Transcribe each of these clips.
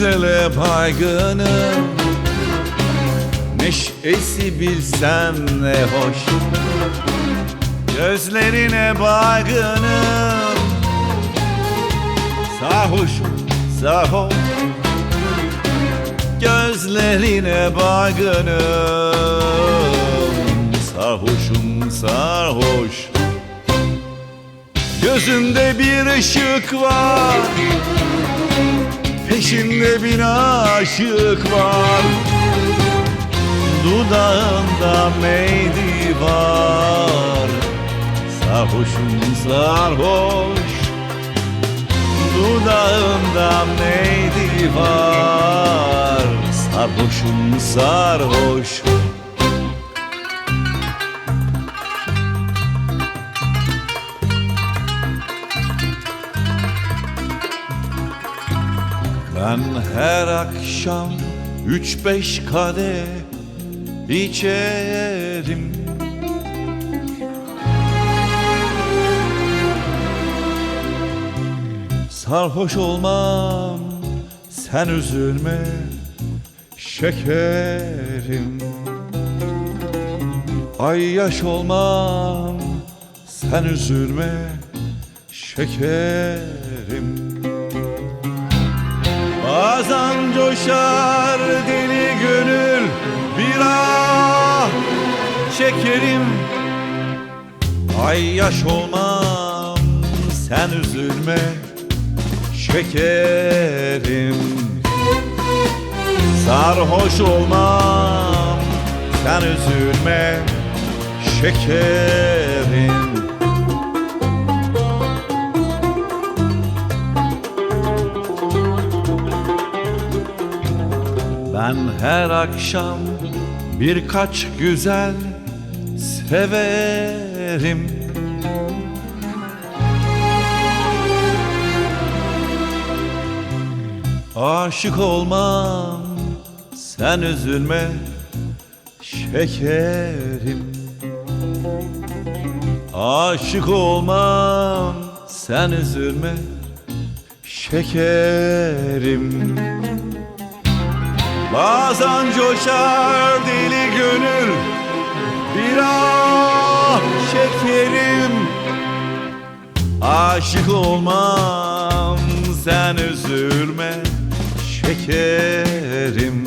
Gözlerine baygınım. Neşesi bilsen ne hoş. Gözlerine baygınım. Sarhoşum sarhoş Gözlerine baygınım. Sarhoşum sarhoş Gözümde bir ışık var Peşinde bir aşık var. Dudağında meydi var. Sarhoşum sarhoş Dudağında meydi var. Sarhoşum sarhoş Ben her akşam üç beş kadeh içerim. Sarhoş olmam sen üzülme şekerim. Ay yaş olmam sen üzülme şekerim Bazen coşar deli gönül. Bir ah çekerim. Ay yaş olmam sen üzülme şekerim. Sarhoş olmam sen üzülme şekerim Ben her akşam birkaç güzel severim. Aşık olmam sen üzülme şekerim. Aşık olmam sen üzülme şekerim Bazen coşar deli gönül. Bir ah şekerim. Aşık olmam sen üzülme şekerim.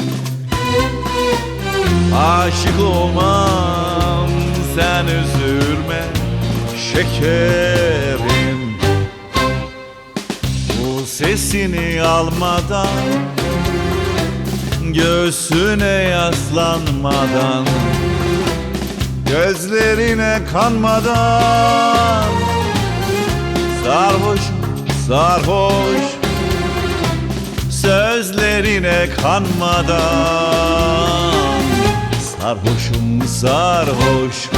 Aşık olmam sen üzülme şekerim. Bu sesini almadan Göğsüne yaslanmadan Gözlerine kanmadan. Sarhoş, sarhoş Sözlerine kanmadan. Sarhoşum sarhoş